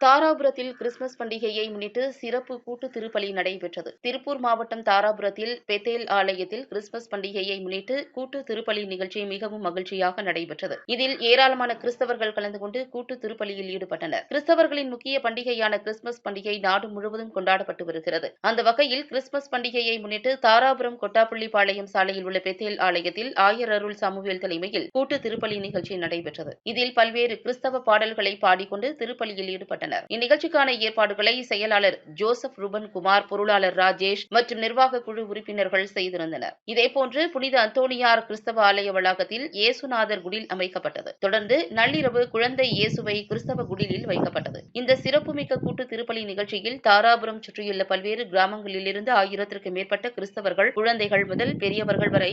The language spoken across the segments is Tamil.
தாராபுரத்தில் கிறிஸ்துமஸ் பண்டிகையை முன்னிட்டு சிறப்பு கூட்டு திருப்பலி நடைபெற்றது. திருப்பூர் மாவட்டம் தாராபுரத்தில் பெத்தேல் ஆலயத்தில் கிறிஸ்துமஸ் பண்டிகையை முன்னிட்டு கூட்டு திருப்பலி நிகழ்ச்சி மிகவும் மகிழ்ச்சியாக நடைபெற்றது. இதில் ஏராளமான கிறிஸ்தவர்கள் கலந்து கொண்டு கூட்டு திருப்பலியில் ஈடுபட்டனர். கிறிஸ்தவர்களின் முக்கிய பண்டிகையான கிறிஸ்துமஸ் பண்டிகை நாடு முழுவதும் கொண்டாடப்பட்டு வருகிறது. அந்த வகையில் கிறிஸ்துமஸ் பண்டிகையை முன்னிட்டு தாராபுரம் கொட்டாப்பள்ளிப்பாளையம் சாலையில் உள்ள பெத்தேல் ஆலயத்தில் ஆயர் அருள் சமுவேல் தலைமையில் கூட்டு திருப்பலி நிகழ்ச்சி நடைபெற்றது. இதில் பல்வேறு கிறிஸ்தவ பாடல்களை பாடிக்கொண்டு திருப்பலியில் ஈடுபட்டனர். இந்நிகழ்ச்சிக்கான ஏற்பாடுகளை செயலாளர் ஜோசப் ரூபன் குமார் பொருளாளர் ராஜேஷ் மற்றும் நிர்வாக குழு உறுப்பினர்கள் செய்திருந்தனர். இதேபோன்று புனித அந்தோணியார் கிறிஸ்தவ ஆலய வளாகத்தில் இயேசுநாதர் குடில் அமைக்கப்பட்டது. தொடர்ந்து நள்ளிரவு குழந்தை இயேசுவை கிறிஸ்தவ குடிலில் வைக்கப்பட்டது. இந்த சிறப்புமிக்க கூட்டு திருப்பலி நிகழ்ச்சியில் தாராபுரம் சுற்றியுள்ள பல்வேறு கிராமங்களிலிருந்து ஆயிரத்திற்கு மேற்பட்ட கிறிஸ்தவர்கள் குழந்தைகள் முதல் பெரியவர்கள் வரை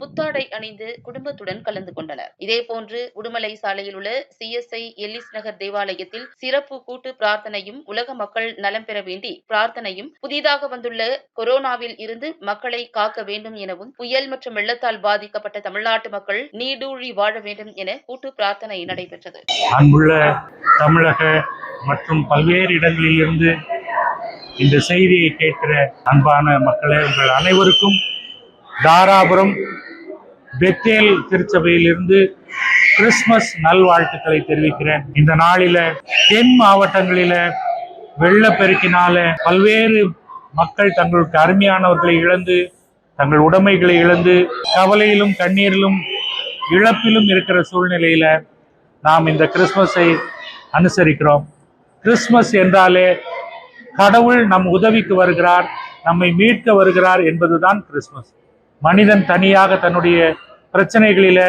புத்தாடை அணிந்து குடும்பத்துடன் கலந்து கொண்டனர். இதேபோன்று உடுமலை சாலையில் உள்ள சிஎஸ்ஐ எல்லிஸ் நகர் தேவாலயத்தில் சிறப்பு கூட்டு பிரார்த்தனையும் உலக மக்கள் நலம் பெற வேண்டி பிரார்த்தனையும் புதிதாக வந்துள்ள கொரோனாவில் இருந்து மக்களை காக்க வேண்டும் எனவும் புயல் மற்றும் வெள்ளத்தால் பாதிக்கப்பட்ட தமிழ்நாட்டு மக்கள் நீடூழி வாழ வேண்டும் என கூட்டு பிரார்த்தனை நடைபெற்றது. அன்புள்ள தமிழக மற்றும் பல்வேறு இடங்களிலிருந்து இந்த செய்தியை கேட்கிற அன்பான மக்களே உங்கள் அனைவருக்கும் தாராபுரம் பெத்தேல் திருச்சபையிலிருந்து கிறிஸ்மஸ் நல்வாழ்த்துக்களை தெரிவிக்கிறேன். இந்த நாளில தென் மாவட்டங்களில வெள்ளப்பெருக்கினால பல்வேறு மக்கள் தங்களுக்கு அருமையானவர்களை இழந்து தங்கள் உடைமைகளை இழந்து கவலையிலும் கண்ணீரிலும் இழப்பிலும் இருக்கிற சூழ்நிலையில நாம் இந்த கிறிஸ்மஸை அனுசரிக்கிறோம். கிறிஸ்மஸ் என்றாலே கடவுள் நம் உதவிக்கு வருகிறார் நம்மை மீட்க வருகிறார் என்பதுதான் கிறிஸ்மஸ் மனிதன் தனியாக தன்னுடைய பிரச்சனைகளில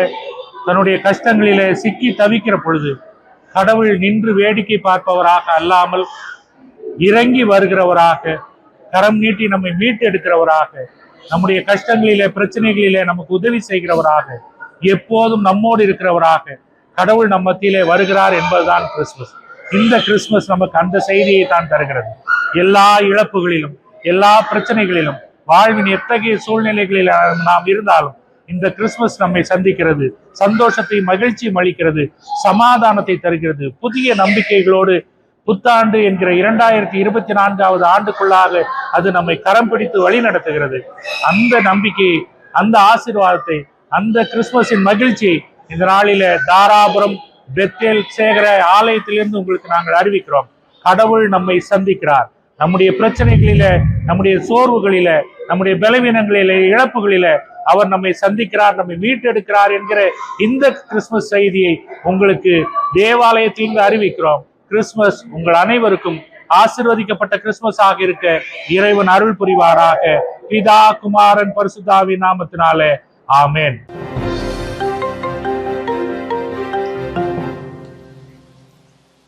தன்னுடைய கஷ்டங்களில சிக்கி தவிக்கிற பொழுது கடவுள் நின்று வேடிக்கை பார்ப்பவராக அல்லாமல் இறங்கி வருகிறவராக கரம் நீட்டி நம்மை மீட்டு எடுக்கிறவராக நம்முடைய கஷ்டங்களிலே பிரச்சனைகளிலே நமக்கு உதவி செய்கிறவராக எப்போதும் நம்மோடு இருக்கிறவராக கடவுள் நம் மத்தியிலே வருகிறார் என்பதுதான் கிறிஸ்துமஸ். இந்த கிறிஸ்துமஸ் நமக்கு அந்த செய்தியை தான் தருகிறது. எல்லா இழப்புகளிலும் எல்லா பிரச்சனைகளிலும் வாழ்வின் எத்தகைய சூழ்நிலைகளில் நாம் இருந்தாலும் இந்த கிறிஸ்துமஸ் நம்மை சந்திக்கிறது சந்தோஷத்தை மகிழ்ச்சியும் அளிக்கிறது சமாதானத்தை தருகிறது. புதிய நம்பிக்கைகளோடு புத்தாண்டு என்கிற இரண்டாயிரத்தி இருபத்தி நான்காவது ஆண்டுக்குள்ளாக அது நம்மை கரம் பிடித்து வழி நடத்துகிறது. அந்த நம்பிக்கையை அந்த ஆசீர்வாதத்தை அந்த கிறிஸ்துமஸின் மகிழ்ச்சியை இந்த நாளில தாராபுரம் பெத்தேல் சேகர ஆலயத்திலிருந்து உங்களுக்கு நாங்கள் அறிவிக்கிறோம். கடவுள் நம்மை சந்திக்கிறார். நம்முடைய பிரச்சனைகளில நம்முடைய சோர்வுகளில நம்முடைய பலவீனங்களில இழப்புகளில அவர் நம்மை சந்திக்கிறார் நம்மை மீட்டெடுக்கிறார் என்கிற இந்த கிறிஸ்துமஸ் செய்தியை உங்களுக்கு தேவாலயத்திலிருந்து அறிவிக்கிறோம். கிறிஸ்துமஸ் உங்கள் அனைவருக்கும் ஆசிர்வதிக்கப்பட்ட கிறிஸ்துமஸ் ஆக இருக்க இறைவன் அருள் புரிவாராக. பிதா குமாரன் பரிசுத்தாவின் நாமத்தினாலே. ஆமேன்.